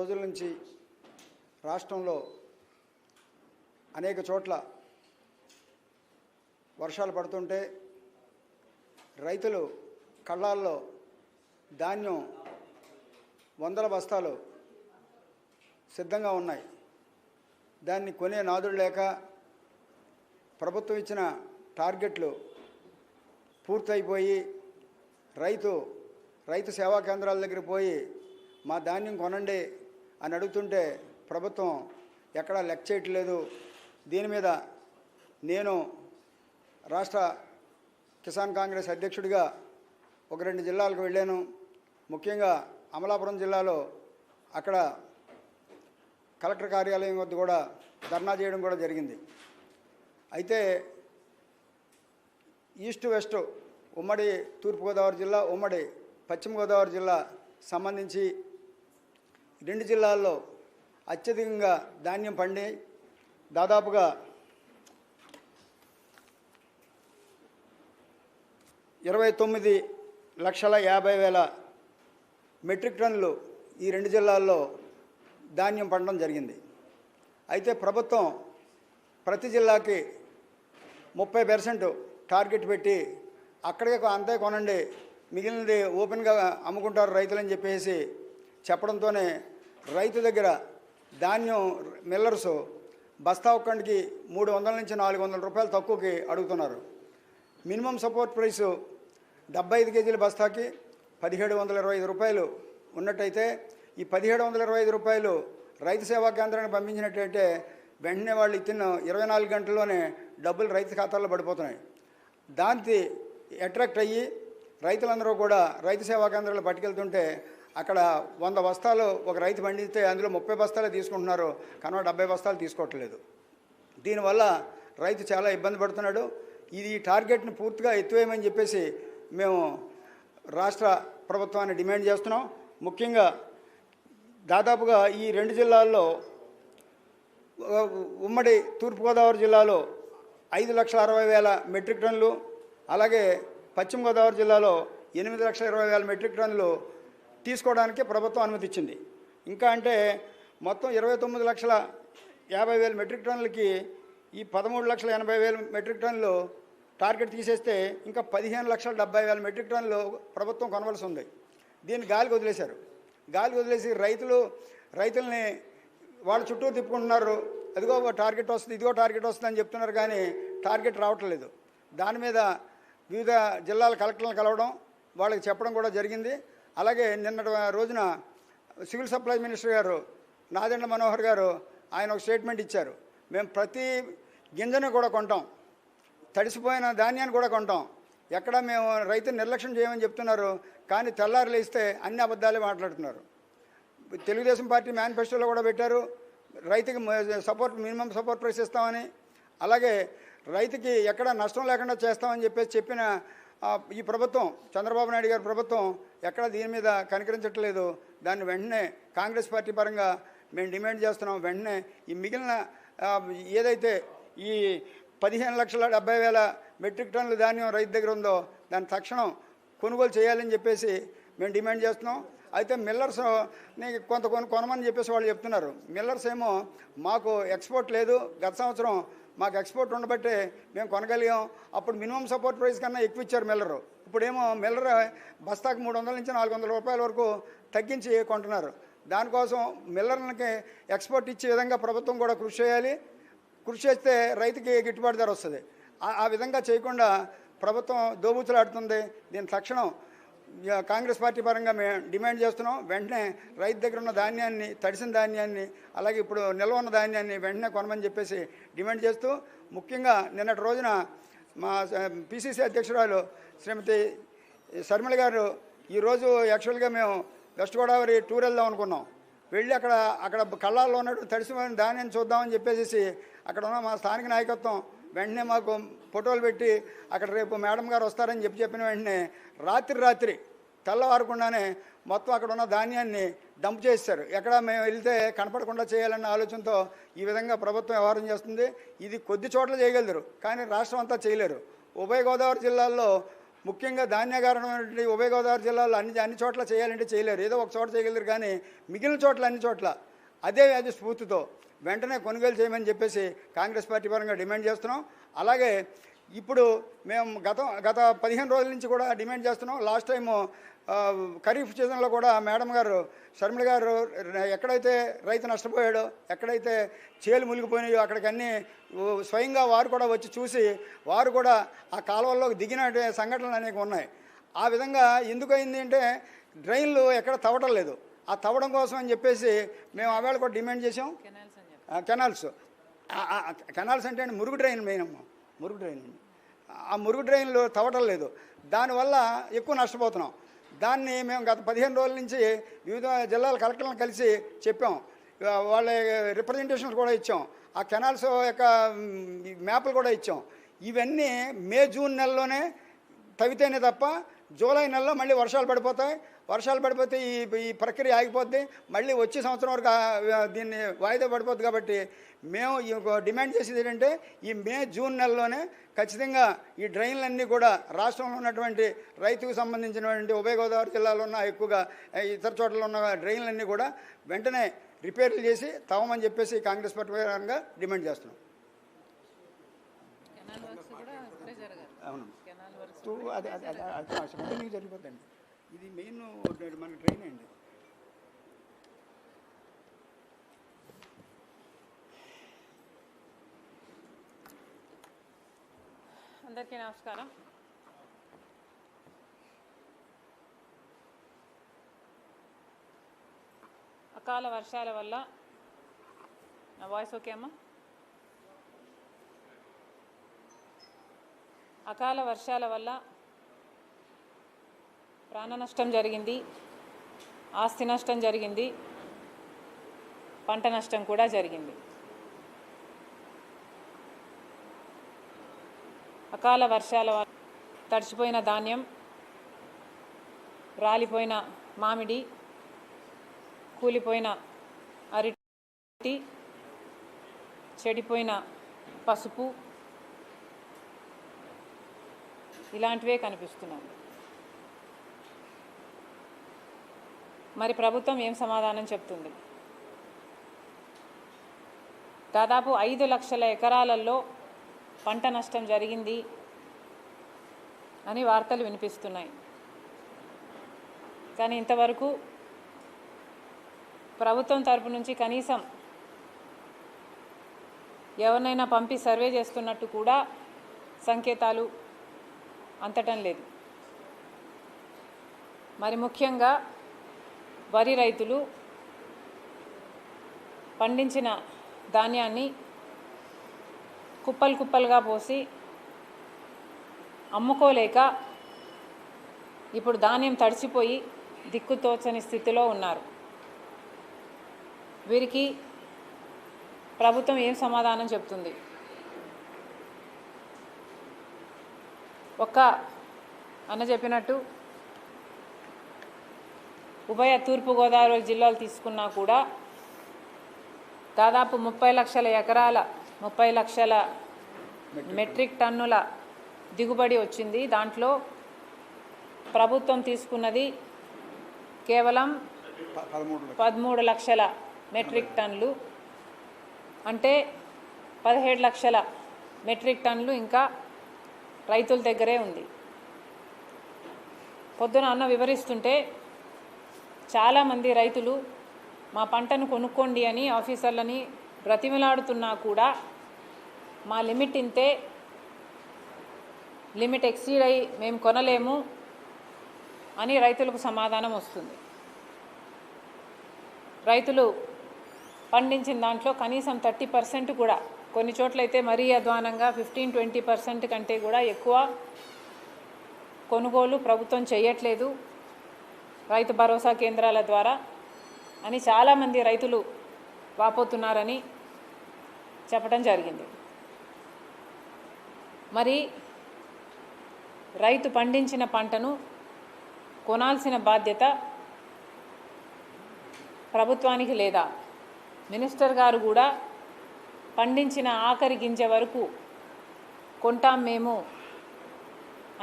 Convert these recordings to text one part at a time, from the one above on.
రోజుల నుంచి రాష్ట్రంలో అనేక చోట్ల వర్షాలు పడుతుంటే రైతులు కళ్ళాల్లో ధాన్యం వందల బస్తాలు సిద్ధంగా ఉన్నాయి. దాన్ని కొనే నాదుడు లేక ప్రభుత్వం ఇచ్చిన టార్గెట్లు పూర్తయిపోయి రైతు రైతు సేవా కేంద్రాల దగ్గర పోయి మా ధాన్యం కొనండి అని అడుగుతుంటే ప్రభుత్వం ఎక్కడా లెక్క చేయట్లేదు. దీని మీద నేను రాష్ట్ర కిసాన్ కాంగ్రెస్ అధ్యక్షుడిగా ఒక రెండు జిల్లాలకు వెళ్ళాను. ముఖ్యంగా అమలాపురం జిల్లాలో అక్కడ కలెక్టర్ కార్యాలయం వద్ద కూడా ధర్నా చేయడం కూడా జరిగింది. అయితే ఈస్ట్ వెస్ట్ ఉమ్మడి తూర్పుగోదావరి జిల్లా ఉమ్మడి పశ్చిమ గోదావరి జిల్లా సంబంధించి రెండు జిల్లాల్లో అత్యధికంగా ధాన్యం పండి దాదాపుగా ఇరవై తొమ్మిది లక్షల యాభై వేల మెట్రిక్ టన్నులు ఈ రెండు జిల్లాల్లో ధాన్యం పండడం జరిగింది. అయితే ప్రభుత్వం ప్రతి జిల్లాకి ముప్పై పర్సెంట్ టార్గెట్ పెట్టి అక్కడే అంతే కొనండి మిగిలినది ఓపెన్గా అమ్ముకుంటారు రైతులని చెప్పేసి చెప్పడంతోనే రైతు దగ్గర ధాన్యం మిల్లర్స్ బస్తా ఒక్కడికి మూడు వందల నుంచి నాలుగు వందల రూపాయలు తక్కువకి అడుగుతున్నారు. మినిమం సపోర్ట్ ప్రైసు డెబ్బై ఐదు కేజీల బస్తాకి పదిహేడు వందల ఇరవై ఐదు రూపాయలు. ఉన్నట్టయితే ఈ పదిహేడు వందల ఇరవై ఐదు రూపాయలు రైతు సేవా కేంద్రానికి పంపించినట్టయితే వెంటనే వాళ్ళు ఇచ్చిన ఇరవై నాలుగు గంటల్లోనే డబ్బులు రైతు ఖాతాల్లో పడిపోతున్నాయి. దానికి అట్రాక్ట్ అయ్యి రైతులందరూ కూడా రైతు సేవా కేంద్రాలు పట్టుకెళ్తుంటే అక్కడ వంద బస్తాలు ఒక రైతు పండిస్తే అందులో ముప్పై బస్తాలే తీసుకుంటున్నారు కనుక డెబ్బై బస్తాలు తీసుకోవట్లేదు. దీనివల్ల రైతు చాలా ఇబ్బంది పడుతున్నాడు. ఇది టార్గెట్ని పూర్తిగా ఎత్తువేయమని చెప్పేసి మేము రాష్ట్ర ప్రభుత్వాన్ని డిమాండ్ చేస్తున్నాం. ముఖ్యంగా దాదాపుగా ఈ రెండు జిల్లాల్లో ఉమ్మడి తూర్పుగోదావరి జిల్లాలో ఐదు లక్షల అరవై వేల మెట్రిక్ టన్నులు అలాగే పశ్చిమ గోదావరి జిల్లాలో ఎనిమిది లక్షల ఇరవై వేల మెట్రిక్ టన్నులు తీసుకోవడానికి ప్రభుత్వం అనుమతి ఇచ్చింది. ఇంకా అంటే మొత్తం ఇరవై తొమ్మిది లక్షల యాభై వేల మెట్రిక్ టన్నులకి ఈ పదమూడు లక్షల ఎనభై వేల మెట్రిక్ టన్నులు టార్గెట్ తీసేస్తే ఇంకా పదిహేను లక్షల డెబ్బై వేల మెట్రిక్ టన్నులు ప్రభుత్వం కొనవలసి ఉంది దీన్ని గాలికి వదిలేశారు. గాలికి వదిలేసి రైతులు రైతుల్ని వాళ్ళ చుట్టూ తిప్పుకుంటున్నారు. అదిగో టార్గెట్ వస్తుంది ఇదిగో టార్గెట్ వస్తుందని చెప్తున్నారు కానీ టార్గెట్ రావట్లేదు. దాని మీద వివిధ జిల్లాల కలెక్టర్లను కలవడం వాళ్ళకి చెప్పడం కూడా జరిగింది. అలాగే నిన్నటి రోజున సివిల్ సప్లై మినిస్టర్ గారు నాదెండ్ల మనోహర్ గారు ఆయన ఒక స్టేట్మెంట్ ఇచ్చారు. మేము ప్రతి గింజను కూడా కొంటాం. తడిసిపోయిన ధాన్యాన్ని కూడా కొంటాం. ఎక్కడ మేము రైతుని నిర్లక్ష్యం చేయమని చెప్తున్నారు కానీ తెల్లారులు ఇస్తే అన్ని అబద్ధాలే మాట్లాడుతున్నారు. తెలుగుదేశం పార్టీ మేనిఫెస్టోలో కూడా పెట్టారు. రైతుకి సపోర్ట్ మినిమం సపోర్ట్ ప్రైస్ ఇస్తామని. అలాగే రైతుకి ఎక్కడ నష్టం లేకుండా చేస్తామని చెప్పేసి చెప్పిన ఈ ప్రభుత్వం చంద్రబాబు నాయుడు గారి ప్రభుత్వం ఎక్కడ దీని మీద కనికరించట్లేదు. దాన్ని వెంటనే కాంగ్రెస్ పార్టీ పరంగా మేము డిమాండ్ చేస్తున్నాం. వెంటనే ఈ మిగిలిన ఏదైతే ఈ పదిహేను లక్షల డెబ్బై వేల మెట్రిక్ టన్నుల ధాన్యం రైతు దగ్గర ఉందో దాన్ని తక్షణం కొనుగోలు చేయాలని చెప్పేసి మేము డిమాండ్ చేస్తున్నాం. అయితే మిల్లర్స్ కొంత కొను కొనమని చెప్పేసి వాళ్ళు చెప్తున్నారు. మిల్లర్స్ ఏమో మాకు ఎక్స్పోర్ట్ లేదు. గత సంవత్సరం మాకు ఎక్స్పోర్ట్ ఉండబట్టే మేము కొనగలిగాం. అప్పుడు మినిమం సపోర్ట్ ప్రైస్ కన్నా ఎక్కువ ఇచ్చారు మిల్లరు. ఇప్పుడేమో మిల్లర్ బస్తాకు మూడు వందల నుంచి నాలుగు వందల రూపాయల వరకు తగ్గించి కొంటున్నారు. దానికోసం మిల్లర్లకి ఎక్స్పోర్ట్ ఇచ్చే విధంగా ప్రభుత్వం కూడా కృషి చేయాలి. కృషి చేస్తే రైతుకి గిట్టుబాటు ధర వస్తుంది. ఆ- విధంగా చేయకుండా ప్రభుత్వం దోబూచులాడుతుంది దీని తక్షణం కాంగ్రెస్ పార్టీ పరంగా మేము డిమాండ్ చేస్తున్నాం. వెంటనే రైతు దగ్గర ఉన్న ధాన్యాన్ని తడిసిన ధాన్యాన్ని అలాగే ఇప్పుడు నిల్వ ఉన్న ధాన్యాన్ని వెంటనే కొనమని చెప్పేసి డిమాండ్ చేస్తూ ముఖ్యంగా నిన్నటి రోజున మా పిసిసి అధ్యక్షురాలు శ్రీమతి శర్మిల గారు ఈరోజు యాక్చువల్గా మేము వెస్ట్ గోదావరి టూర్ వెళ్దాం అనుకున్నాం. వెళ్ళి అక్కడ అక్కడ కళ్ళాల్లో ఉన్నట్టు తడిసిన ధాన్యాన్ని చూద్దామని చెప్పేసి అక్కడ ఉన్న మా స్థానిక నాయకత్వం వెంటనే మాకు ఫోటోలు పెట్టి అక్కడ రేపు మేడం గారు వస్తారని చెప్పి చెప్పిన వెంటనే రాత్రి రాత్రి తెల్లవారకుండానే మొత్తం అక్కడ ఉన్న ధాన్యాన్ని డంప్ చేస్తారు ఎక్కడ మేము వెళ్తే కనపడకుండా చేయాలన్న ఆలోచనతో ఈ విధంగా ప్రభుత్వం వ్యవహారం చేస్తుంది. ఇది కొద్ది చోట్ల చేయగలరు కానీ రాష్ట్రం అంతా చేయలేరు. ఉభయ గోదావరి జిల్లాల్లో ముఖ్యంగా ధాన్యాగారం ఉభయ గోదావరి జిల్లాలో అన్ని అన్ని చోట్ల చేయాలంటే చేయలేరు. ఏదో ఒక చోట చేయగలరు కానీ మిగిలిన చోట్ల అన్ని చోట్ల అదే అది స్ఫూర్తితో వెంటనే కొనుగోలు చేయమని చెప్పేసి కాంగ్రెస్ పార్టీ పరంగా డిమాండ్ చేస్తున్నాం. అలాగే ఇప్పుడు మేము గత గత పదిహేను రోజుల నుంచి కూడా డిమాండ్ చేస్తున్నాం. లాస్ట్ టైము ఖరీఫ్ సీజన్లో కూడా మేడం గారు శర్మిల గారు ఎక్కడైతే రైతు నష్టపోయాడో ఎక్కడైతే చేలు మునిగిపోయినాయో అక్కడికన్నీ స్వయంగా వారు కూడా వచ్చి చూసి వారు కూడా ఆ కాలువల్లోకి దిగిన సంఘటనలు అనేక ఉన్నాయి. ఆ విధంగా ఎందుకు అయింది అంటే డ్రైన్లు ఎక్కడ తవ్వడం లేదు. ఆ తవ్వడం కోసం అని చెప్పేసి మేము ఆవేళ కూడా డిమాండ్ చేసాం కెనాల్స్. కెనాల్స్ అంటే మురుగు డ్రైన్ మెయిన్ అమ్మ. మురుగు డ్రైన్. ఆ మురుగు డ్రైన్లు తవ్వటం లేదు. దానివల్ల ఎక్కువ నష్టపోతున్నాం. దాన్ని మేము గత పదిహేను రోజుల నుంచి వివిధ జిల్లాల కలెక్టర్లను కలిసి చెప్పాం. వాళ్ళ రిప్రజెంటేషన్స్ కూడా ఇచ్చాం. ఆ కెనాల్స్ యొక్క మ్యాప్లు కూడా ఇచ్చాం. ఇవన్నీ మే జూన్ నెలలోనే తవ్వితేనే తప్ప జూలై నెలలో మళ్ళీ వర్షాలు పడిపోతాయి. వర్షాలు పడిపోతే ఈ ఈ ప్రక్రియ ఆగిపోద్ది మళ్ళీ వచ్చే సంవత్సరం వరకు దీన్ని వాయిదా పడిపోద్ది కాబట్టి మేము ఈ డిమాండ్ చేసేది ఏంటంటే ఈ మే జూన్ నెలలోనే ఖచ్చితంగా ఈ డ్రైన్లన్నీ కూడా రాష్ట్రంలో ఉన్నటువంటి రైతుకు సంబంధించినటువంటి ఉభయ గోదావరి జిల్లాలో ఉన్న ఎక్కువగా ఇతర చోట్ల ఉన్న డ్రైన్లన్నీ కూడా వెంటనే రిపేర్లు చేసి తవ్వమని చెప్పేసి కాంగ్రెస్ పార్టీ పరంగా డిమాండ్ చేస్తున్నాం అవును అది అది అది జరిగిపోద్దండి ఇది మెయిన్ మన ట్రైన్ అండి. అందరికీ నమస్కారం. అకాల వర్షాల వల్ల నా వాయిస్ ఓకే అమ్మా? అకాల వర్షాల వల్ల ప్రాణ నష్టం జరిగింది ఆస్తి నష్టం జరిగింది పంట నష్టం కూడా జరిగింది. అకాల వర్షాల వల్ల తడిచిపోయిన ధాన్యం రాలిపోయిన మామిడి కూలిపోయిన అరటి చెడిపోయిన పసుపు ఇలాంటివే కనిపిస్తున్నాయి. మరి ప్రభుత్వం ఏం సమాధానం చెప్తుంది? దాదాపు ఐదు లక్షల ఎకరాలలో పంట నష్టం జరిగింది అని వార్తలు వినిపిస్తున్నాయి. కానీ ఇంతవరకు ప్రభుత్వం తరపు నుంచి కనీసం ఎవరినైనా పంపి సర్వే చేస్తున్నట్టు కూడా సంకేతాలు అంతటం లేదు. మరి ముఖ్యంగా వరి రైతులు పండించిన ధాన్యాన్ని కుప్పలు కుప్పలుగా పోసి అమ్ముకోలేక ఇప్పుడు ధాన్యం తడిచిపోయి దిక్కుతోచని స్థితిలో ఉన్నారు. వీరికి ప్రభుత్వం ఏం సమాధానం చెప్తుంది? ఒక్క అన్న చెప్పినట్టు ఉభయ తూర్పుగోదావరి జిల్లాలు తీసుకున్నా కూడా దాదాపు ముప్పై లక్షల ఎకరాల ముప్పై లక్షల మెట్రిక్ టన్నుల దిగుబడి వచ్చింది. దాంట్లో ప్రభుత్వం తీసుకున్నది కేవలం ప- పదమూడు లక్షలు. పదమూడు లక్షల మెట్రిక్ టన్నులు. అంటే పదిహేడు లక్షల మెట్రిక్ టన్నులు ఇంకా రైతుల దగ్గరే ఉంది. పొద్దున అన్న వివరిస్తుంటే చాలామంది రైతులు మా పంటను కొనుక్కోండి అని ఆఫీసర్లని బ్రతిమలాడుతున్నా కూడా మా లిమిట్ ఇంతే. లిమిట్ ఎక్సీడ్ అయి మేము కొనలేము అని రైతులకు సమాధానం వస్తుంది. రైతులు పండించిన దాంట్లో కనీసం థర్టీ పర్సెంట్ కూడా కొన్ని చోట్లయితే మరీ అధ్వానంగా ఫిఫ్టీన్ ట్వంటీ పర్సెంట్ కంటే కూడా ఎక్కువ కొనుగోలు ప్రభుత్వం చేయట్లేదు. రైతు భరోసా కేంద్రాల ద్వారా అని చాలామంది రైతులు వాపోతున్నారని చెప్పడం జరిగింది. మరి రైతు పండించిన పంటను కొనాల్సిన బాధ్యత ప్రభుత్వానికి లేదా? మినిస్టర్ గారు కూడా పండించిన ఆఖరి గింజ వరకు కొంటాం మేము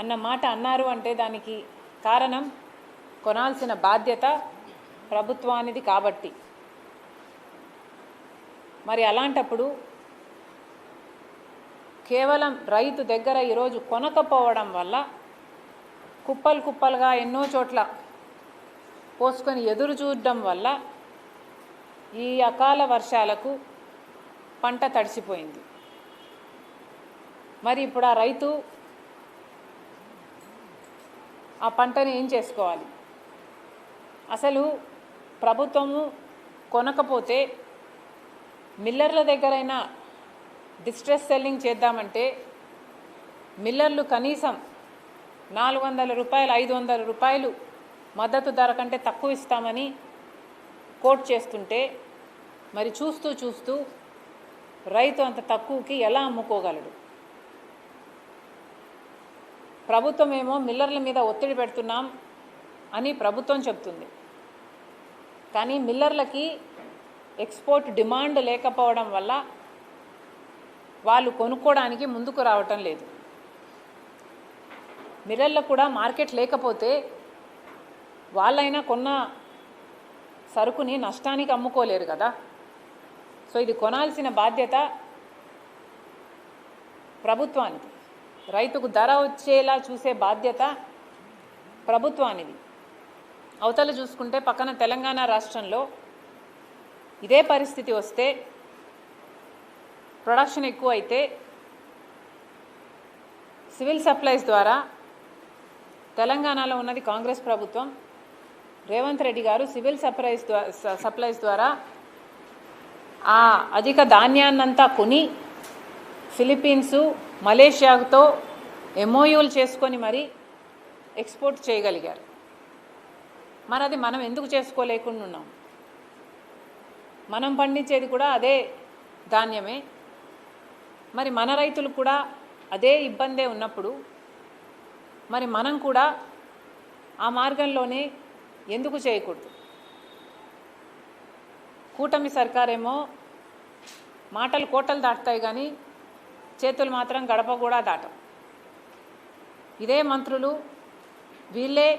అన్న మాట అన్నారు అంటే దానికి కారణం కొనాల్సిన బాధ్యత ప్రభుత్వానిది కాబట్టి. మరి అలాంటప్పుడు కేవలం రైతు దగ్గర ఈరోజు కొనకపోవడం వల్ల కుప్పలు కుప్పలుగా ఎన్నో చోట్ల పోసుకొని ఎదురు చూడడం వల్ల ఈ అకాల వర్షాలకు పంట తడిసిపోయింది. మరి ఇప్పుడు ఆ రైతు ఆ పంటని ఏం చేసుకోవాలి? అసలు ప్రభుత్వము కొనకపోతే మిల్లర్ల దగ్గరైనా డిస్ట్రెస్ సెల్లింగ్ చేద్దామంటే మిల్లర్లు కనీసం నాలుగు వందల రూపాయలు ఐదు వందల రూపాయలు మద్దతు ధర కంటే తక్కువ ఇస్తామని కోట్ చేస్తుంటే మరి చూస్తూ చూస్తూ రైతు అంత తక్కువకి ఎలా అమ్ముకోగలడు? ప్రభుత్వం ఏమో మిల్లర్ల మీద ఒత్తిడి పెడుతున్నాం అని ప్రభుత్వం చెప్తుంది. కానీ మిల్లర్లకి ఎక్స్పోర్ట్ డిమాండ్ లేకపోవడం వల్ల వాళ్ళు కొనుక్కోవడానికి ముందుకు రావటం లేదు. మిల్లర్లకు కూడా మార్కెట్ లేకపోతే వాళ్ళైనా కొన్న సరుకుని నష్టానికి అమ్ముకోలేరు కదా. సో ఇది కొనాల్సిన బాధ్యత ప్రభుత్వానికి రైతుకు ధర వచ్చేలా చూసే బాధ్యత ప్రభుత్వానిది. అవతల చూసుకుంటే పక్కన తెలంగాణ రాష్ట్రంలో ఇదే పరిస్థితి వస్తే ప్రొడక్షన్ ఎక్కువ అయితే సివిల్ సప్లైస్ ద్వారా తెలంగాణలో ఉన్నది కాంగ్రెస్ ప్రభుత్వం. రేవంత్ రెడ్డి గారు సివిల్ సప్లైస్ ద్వారా సప్లైస్ ద్వారా ఆ అధిక ధాన్యాన్నంతా కొని ఫిలిప్పీన్సు మలేషియాతో ఎంఓయూలు చేసుకొని మరి ఎక్స్పోర్ట్ చేయగలిగారు. మరి అది మనం ఎందుకు చేసుకోలేకుండా ఉన్నాం? మనం పండించేది కూడా అదే ధాన్యమే. మరి మన రైతులు కూడా అదే ఇబ్బందే ఉన్నప్పుడు మరి మనం కూడా ఆ మార్గంలోనే ఎందుకు చేయకూడదు? కూటమి సర్కారేమో మాటలు కోటలు దాటుతాయి కానీ చేతులు మాత్రం గడప కూడా దాటం. ఇదే మంత్రులు వీళ్ళే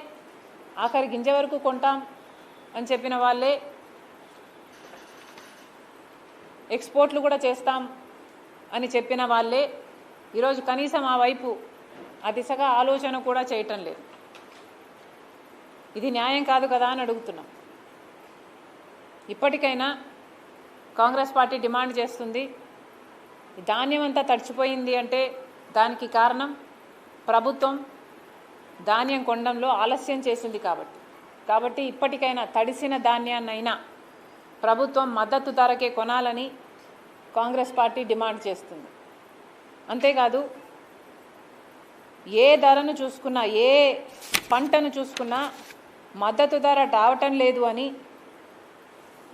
ఆఖరి గింజ వరకు కొంటాం అని చెప్పిన వాళ్ళే ఎక్స్పోర్ట్లు కూడా చేస్తాం అని చెప్పిన వాళ్ళే. ఈరోజు కనీసం ఆ వైపు ఆ దిశగా ఆలోచన కూడా చేయటం లేదు. ఇది న్యాయం కాదు కదా అని అడుగుతున్నాం. ఇప్పటికైనా కాంగ్రెస్ పార్టీ డిమాండ్ చేస్తుంది. ధాన్యం అంతా తడిచిపోయింది అంటే దానికి కారణం ప్రభుత్వం. ధాన్యం కొండంలో ఆలస్యం చేసింది కాబట్టి. కాబట్టి ఇప్పటికైనా తడిసిన ధాన్యాన్నైనా ప్రభుత్వం మద్దతు ధరకే కొనాలని కాంగ్రెస్ పార్టీ డిమాండ్ చేస్తుంది. అంతేకాదు ఏ ధరను చూసుకున్నా ఏ పంటను చూసుకున్నా మద్దతు ధర రావటం లేదు అని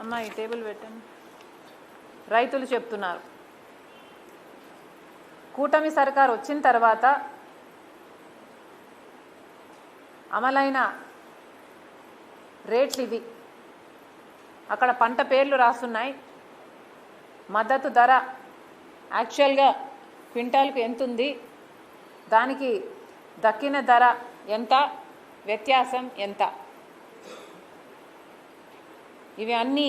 అమ్మా ఈ టేబుల్ పెట్టండి. రైతులు చెప్తున్నారు. కూటమి సర్కారు వచ్చిన తర్వాత అమలైన రేట్లు ఇవి. అక్కడ పంట పేర్లు రాస్తున్నాయి. మద్దతు ధర యాక్చువల్గా క్వింటాల్కు ఎంత ఉంది? దానికి దక్కిన ధర ఎంత? వ్యత్యాసం ఎంత? ఇవి అన్నీ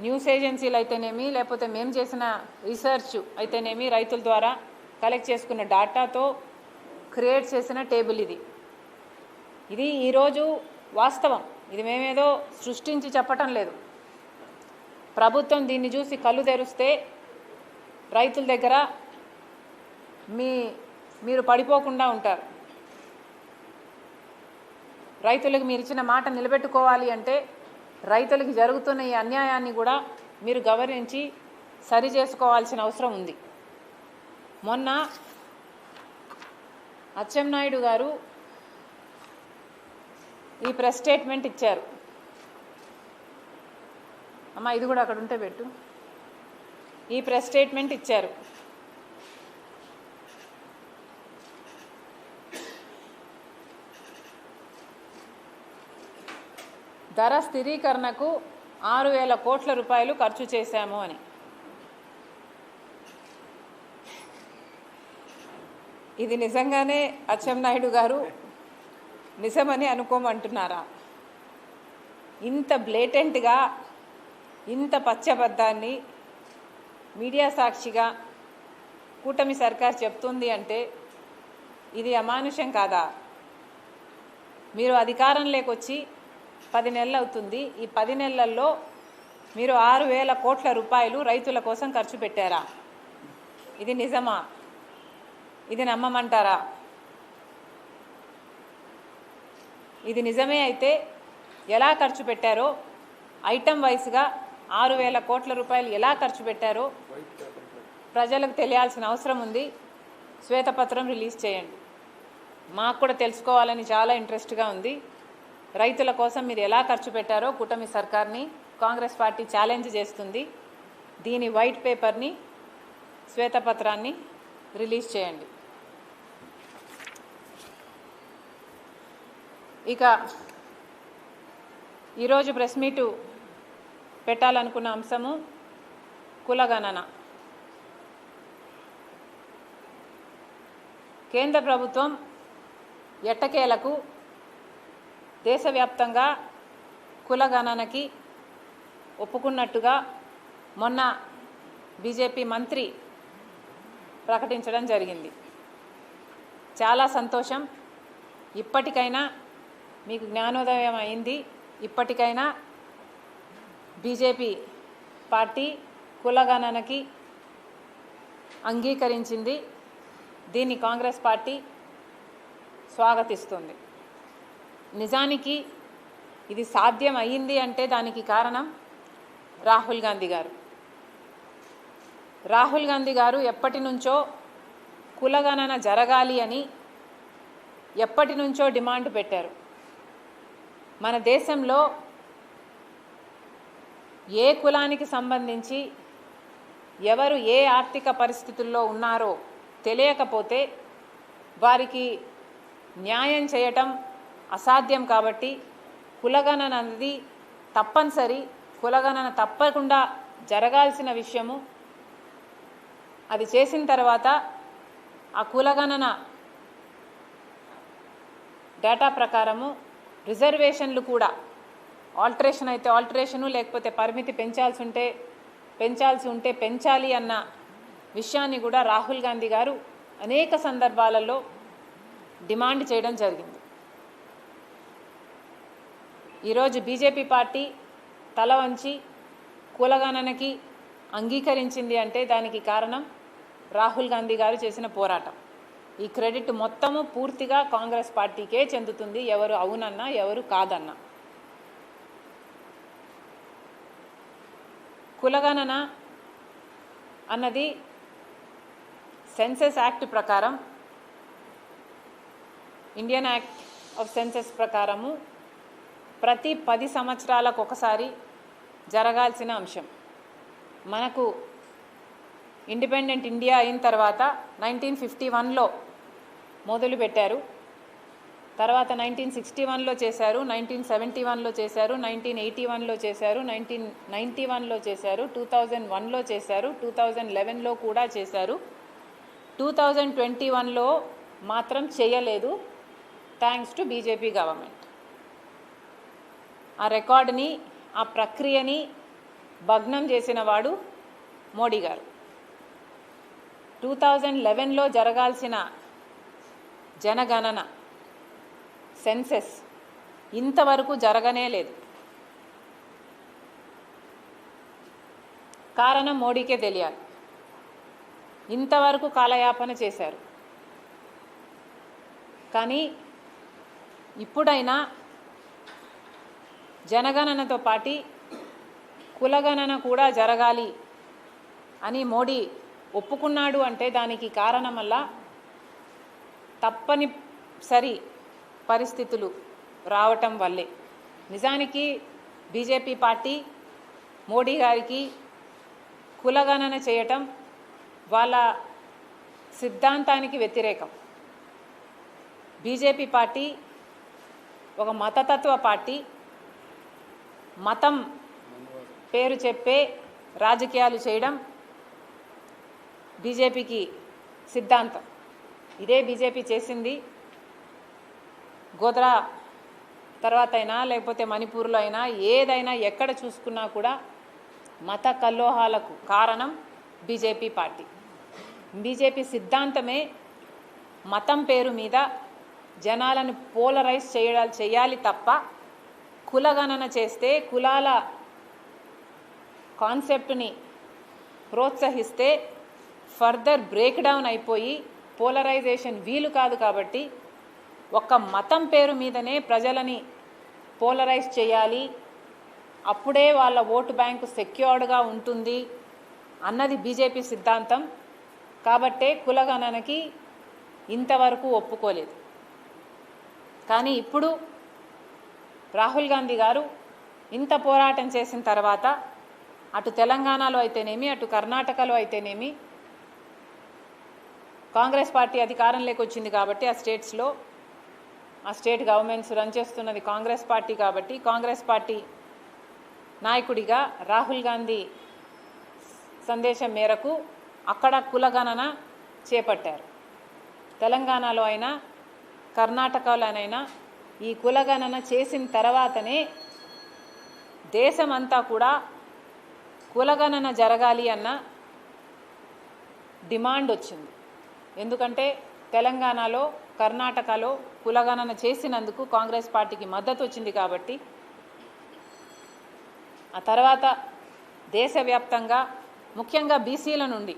న్యూస్ ఏజెన్సీలు అయితేనేమి లేకపోతే మేము చేసిన రీసెర్చ్ అయితేనేమి రైతుల ద్వారా కలెక్ట్ చేసుకున్న డాటాతో క్రియేట్ చేసిన టేబుల్ ఇది. ఇది ఈరోజు వాస్తవం. ఇది మేమేదో సృష్టించి చెప్పటం లేదు. ప్రభుత్వం దీన్ని చూసి కళ్ళు తెరిస్తే రైతుల దగ్గర మీ మీరు పడిపోకుండా ఉంటారు. రైతులకు మీరు ఇచ్చిన మాట నిలబెట్టుకోవాలి అంటే రైతులకి జరుగుతున్న ఈ అన్యాయాన్ని కూడా మీరు గౌరవించి సరి చేసుకోవాల్సిన అవసరం ఉంది. మొన్న అచ్చెన్నాయుడు గారు ఈ ప్రెస్ స్టేట్మెంట్ ఇచ్చారు. అమ్మ ఇది కూడా అక్కడ ఉంటే పెట్టు. ఈ ప్రెస్ స్టేట్మెంట్ ఇచ్చారు. ధర స్థిరీకరణకు ఆరు వేల కోట్ల రూపాయలు ఖర్చు చేశాము అని. ఇది నిజంగానే అచ్చెన్నాయుడు గారు నిజమని అనుకోమంటున్నారా? ఇంత బ్లేటెంట్గా ఇంత పచ్చబద్ధాన్ని మీడియా సాక్షిగా కూటమి సర్కార్ చెప్తుంది అంటే ఇది అమానుషం కాదా? మీరు అధికారంలోకి వచ్చి పది నెలలు అవుతుంది. ఈ పది నెలల్లో మీరు ఆరు వేల కోట్ల రూపాయలు రైతుల కోసం ఖర్చు పెట్టారా? ఇది నిజమా? ఇది నమ్మమంటారా? ఇది నిజమే అయితే ఎలా ఖర్చు పెట్టారో ఐటమ్ వైస్గా ఆరు వేల కోట్ల రూపాయలు ఎలా ఖర్చు పెట్టారో ప్రజలకు తెలియాల్సిన అవసరం ఉంది. శ్వేతపత్రం రిలీజ్ చేయండి. మాకు కూడా తెలుసుకోవాలని చాలా ఇంట్రెస్ట్గా ఉంది. రైతుల కోసం మీరు ఎలా ఖర్చు పెట్టారో కూటమి సర్కార్ని కాంగ్రెస్ పార్టీ ఛాలెంజ్ చేస్తుంది. దీని వైట్ పేపర్ని శ్వేతపత్రాన్ని రిలీజ్ చేయండి. ఇక ఈరోజు ప్రెస్ మీటు పెట్టాలనుకున్న అంశము కులగణన. కేంద్ర ప్రభుత్వం ఎట్టకేలకు దేశవ్యాప్తంగా కులగణనకి ఒప్పుకున్నట్టుగా మొన్న బీజేపీ మంత్రి ప్రకటించడం జరిగింది. చాలా సంతోషం. ఇప్పటికైనా మీకు జ్ఞానోదయం అయింది. ఇప్పటికైనా బీజేపీ పార్టీ కులగణనకి అంగీకరించింది. దీన్ని కాంగ్రెస్ పార్టీ స్వాగతిస్తుంది. నిజానికి ఇది సాధ్యం అయ్యింది అంటే దానికి కారణం రాహుల్ గాంధీ గారు. రాహుల్ గాంధీ గారు ఎప్పటి నుంచో కులగణన జరగాలి అని ఎప్పటి నుంచో డిమాండ్ పెట్టారు. మన దేశంలో ఏ కులానికి సంబంధించి ఎవరు ఏ ఆర్థిక పరిస్థితుల్లో ఉన్నారో తెలియకపోతే వారికి న్యాయం చేయటం అసాధ్యం కాబట్టి కులగణన అనేది తప్పనిసరి కులగణన తప్పకుండా జరగాల్సిన విషయము. అది చేసిన తర్వాత ఆ కులగణన డేటా ప్రకారము రిజర్వేషన్లు కూడా. ఆల్టరేషన్ అయితే ఆల్టరేషను లేకపోతే పరిమితి పెంచాల్సి ఉంటే పెంచాల్సి ఉంటే పెంచాలి అన్న విషయాన్ని కూడా రాహుల్ గాంధీ గారు అనేక సందర్భాలలో డిమాండ్ చేయడం జరిగింది. ఈరోజు బీజేపీ పార్టీ తల వంచి కూలగణనకి అంగీకరించింది అంటే దానికి కారణం రాహుల్ గాంధీ గారు చేసిన పోరాటం. ఈ క్రెడిట్ మొత్తము పూర్తిగా కాంగ్రెస్ పార్టీకే చెందుతుంది. ఎవరు అవునన్నా ఎవరు కాదన్నా. కులగణన అన్నది సెన్సెస్ యాక్ట్ ప్రకారం ఇండియన్ యాక్ట్ ఆఫ్ సెన్సెస్ ప్రకారము ప్రతి పది సంవత్సరాలకు ఒకసారి జరగాల్సిన అంశం. మనకు ఇండిపెండెంట్ ఇండియా అయిన తర్వాత నైన్టీన్ ఫిఫ్టీ వన్లో మొదలుపెట్టారు తర్వాత నైన్టీన్ సిక్స్టీ వన్లో చేశారు నైన్టీన్ సెవెంటీ వన్లో చేశారు నైన్టీన్ ఎయిటీ వన్లో చేశారు నైన్టీన్ నైంటీ వన్లో చేశారు టూ థౌజండ్ వన్లో చేశారు టూ థౌజండ్ లెవెన్లో కూడా చేశారు. టూ థౌజండ్ ట్వంటీ వన్లో మాత్రం చేయలేదు. Thanks to BJP government. ఆ రికార్డుని ఆ ప్రక్రియని భగ్నం చేసిన వాడు మోడీ గారు. టూ థౌజండ్ లెవెన్లో జరగాల్సిన జనగణన సెన్సెస్ ఇంతవరకు జరగనే లేదు. కారణం మోడీకే తెలియాలి. ఇంతవరకు కాలయాపన చేశారు. కానీ ఇప్పుడైనా జనగణనతో పాటి కులగణన కూడా జరగాలి అని మోడీ ఒప్పుకున్నాడు అంటే దానికి కారణం వల్ల తప్పనిసరి పరిస్థితులు రావటం వల్లే. నిజానికి బీజేపీ పార్టీ మోడీ గారికి కులగణన చేయటం వాళ్ళ సిద్ధాంతానికి వ్యతిరేకం. బీజేపీ పార్టీ ఒక మతతత్వ పార్టీ. మతం పేరు చెప్పే రాజకీయాలు చేయడం బీజేపీకి సిద్ధాంతం. ఇదే బీజేపీ చేసింది. గోద్రా తర్వాత అయినా లేకపోతే మణిపూర్లో అయినా ఏదైనా ఎక్కడ చూసుకున్నా కూడా మత కల్లోహాలకు కారణం బీజేపీ పార్టీ. బీజేపీ సిద్ధాంతమే మతం పేరు మీద జనాలను పోలరైజ్ చేయడాలి చేయాలి తప్ప కులగణన చేస్తే కులాల కాన్సెప్ట్ని ప్రోత్సహిస్తే ఫర్దర్ బ్రేక్ డౌన్ అయిపోయి పోలరైజేషన్ వీలు కాదు కాబట్టి ఒక్క మతం పేరు మీదనే ప్రజలని పోలరైజ్ చేయాలి. అప్పుడే వాళ్ళ ఓటు బ్యాంకు సెక్యూర్డ్గా ఉంటుంది అన్నది బీజేపీ సిద్ధాంతం. కాబట్టే కులగణనకి ఇంతవరకు ఒప్పుకోలేదు. కానీ ఇప్పుడు రాహుల్ గాంధీ గారు ఇంత పోరాటం చేసిన తర్వాత అటు తెలంగాణలో అయితేనేమి అటు కర్ణాటకలో అయితేనేమి కాంగ్రెస్ పార్టీ అధికారంలోకి వచ్చింది కాబట్టి ఆ స్టేట్స్లో ఆ స్టేట్ గవర్నమెంట్స్ రన్ చేస్తున్నది కాంగ్రెస్ పార్టీ కాబట్టి కాంగ్రెస్ పార్టీ నాయకుడిగా రాహుల్ గాంధీ సందేశం మేరకు అక్కడ కులగణన చేపట్టారు. తెలంగాణలో అయినా కర్ణాటకలోనైనా ఈ కులగణన చేసిన తర్వాతనే దేశమంతా కూడా కులగణన జరగాలి అన్న డిమాండ్ వచ్చింది. ఎందుకంటే తెలంగాణలో కర్ణాటకలో కులగణన చేసినందుకు కాంగ్రెస్ పార్టీకి మద్దతు వచ్చింది కాబట్టి ఆ తర్వాత దేశవ్యాప్తంగా ముఖ్యంగా బీసీల నుండి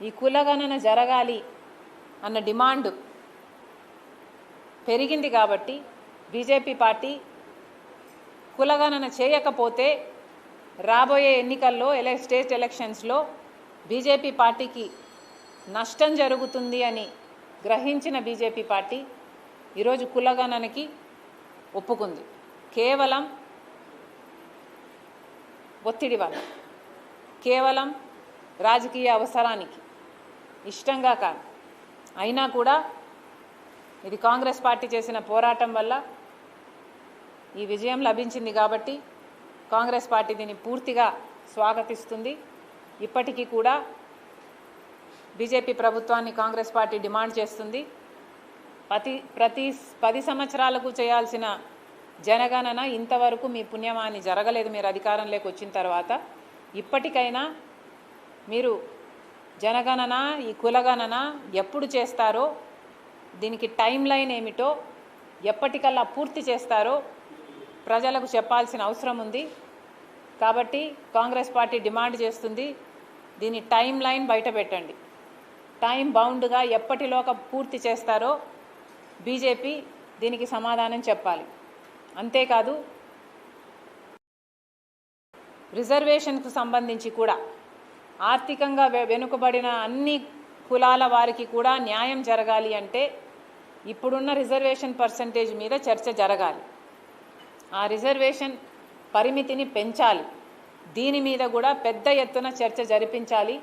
ఈ కులగణన జరగాలి అన్న డిమాండ్ పెరిగింది కాబట్టి బీజేపీ పార్టీ కులగణన చేయకపోతే రాబోయే ఎన్నికల్లో ఎలే స్టేట్ ఎలక్షన్స్లో బీజేపీ పార్టీకి నష్టం జరుగుతుంది అని గ్రహించిన బీజేపీ పార్టీ ఈరోజు కులగణనకి ఒప్పుకుంది. కేవలం ఒత్తిడి వల్ల కేవలం రాజకీయ అవసరానికి ఇష్టంగా కాదు. అయినా కూడా ఇది కాంగ్రెస్ పార్టీ చేసిన పోరాటం వల్ల ఈ విజయం లభించింది కాబట్టి కాంగ్రెస్ పార్టీ దీన్ని పూర్తిగా స్వాగతిస్తుంది. ఇప్పటికీ కూడా బీజేపీ ప్రభుత్వాన్ని కాంగ్రెస్ పార్టీ డిమాండ్ చేస్తుంది. ప్రతి ప్రతి పది సంవత్సరాలకు చేయాల్సిన జనగణన ఇంతవరకు మీ పుణ్యమాని జరగలేదు మీరు అధికారంలోకి వచ్చిన తర్వాత. ఇప్పటికైనా మీరు జనగణన ఈ కులగణన ఎప్పుడు చేస్తారో దీనికి టైం లైన్ ఏమిటో ఎప్పటికల్లా పూర్తి చేస్తారో ప్రజలకు చెప్పాల్సిన అవసరం ఉంది. కాబట్టి కాంగ్రెస్ పార్టీ డిమాండ్ చేస్తుంది. దీని టైం లైన్ బయట పెట్టండి. టైం బౌండ్గా ఎప్పటిలోక పూర్తి చేస్తారో బీజేపీ దీనికి సమాధానం చెప్పాలి. అంతేకాదు రిజర్వేషన్కు సంబంధించి కూడా ఆర్థికంగా వె- వెనుకబడిన అన్ని కులాల వారికి కూడా న్యాయం జరగాలి అంటే ఇప్పుడున్న రిజర్వేషన్ పర్సంటేజ్ మీద చర్చ జరగాలి. ఆ రిజర్వేషన్ పరిమితిని పెంచాలి. దీని మీద కూడా పెద్ద ఎత్తున చర్చ జరిపించాలి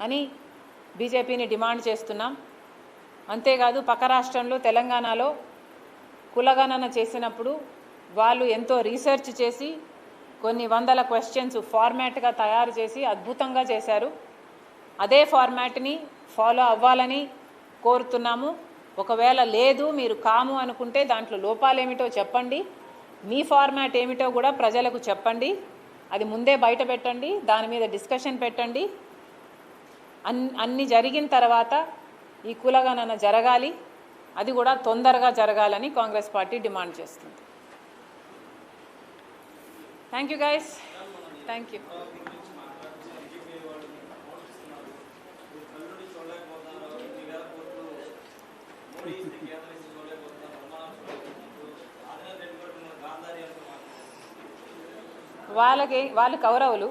అని బీజేపీని డిమాండ్ చేస్తున్నాం. అంతేకాదు పక్క రాష్ట్రంలో తెలంగాణలో కులగణన చేసినప్పుడు వాళ్ళు ఎంతో రీసెర్చ్ చేసి కొన్ని వందల క్వశ్చన్స్ ఫార్మాట్గా తయారు చేసి అద్భుతంగా చేశారు. అదే ఫార్మాట్ని ఫాలో అవ్వాలని కోరుతున్నాము. ఒకవేళ లేదు మీరు కాము అనుకుంటే దాంట్లో లోపాలేమిటో చెప్పండి. మీ ఫార్మాట్ ఏమిటో కూడా ప్రజలకు చెప్పండి. అది ముందే బయట పెట్టండి. దాని మీద డిస్కషన్ పెట్టండి. అన్ అన్ని జరిగిన తర్వాత ఈ కులగణన జరగాలి. అది కూడా తొందరగా జరగాలని కాంగ్రెస్ పార్టీ డిమాండ్ చేస్తుంది. Thank you guys thank you వాళ్ళకి వాళ్ళు కౌరవులు.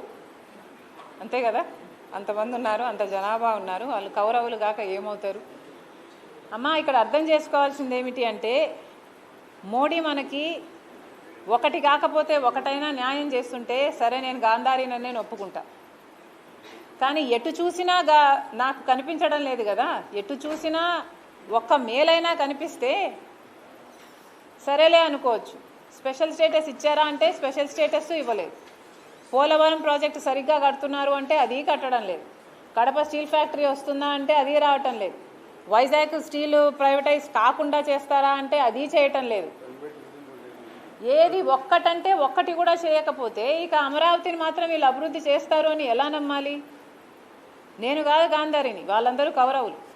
అంతే కదా? అంతమంది ఉన్నారు అంత జనాభా ఉన్నారు వాళ్ళు కౌరవులు కాక ఏమవుతారు? అమ్మా ఇక్కడ అర్థం చేసుకోవాల్సింది ఏమిటి అంటే మోడీ మనకి ఒకటి కాకపోతే ఒకటైనా న్యాయం చేస్తుంటే సరే నేను గాంధారీనని నేను ఒప్పుకుంటా. కానీ ఎటు చూసినా గా నాకు కనిపించడం లేదు కదా. ఎటు చూసినా ఒక్క మేలైనా కనిపిస్తే సరేలే అనుకోవచ్చు. స్పెషల్ స్టేటస్ ఇచ్చారా అంటే స్పెషల్ స్టేటస్ ఇవ్వలేదు. పోలవరం ప్రాజెక్ట్ సరిగ్గా కడుతున్నారు అంటే అది కట్టడం లేదు. కడప స్టీల్ ఫ్యాక్టరీ వస్తుందా అంటే అది రావటం లేదు. వైజాగ్ స్టీల్ ప్రైవేటైజ్ కాకుండా చేస్తారా అంటే అది చేయటం లేదు. ఏది ఒక్కటంటే ఒక్కటి కూడా చేయకపోతే ఇక అమరావతిని మాత్రం వీళ్ళు అభివృద్ధి చేస్తారు అని ఎలా నమ్మాలి? నేను కాదు గాంధారిని వాళ్ళందరూ కౌరవులు.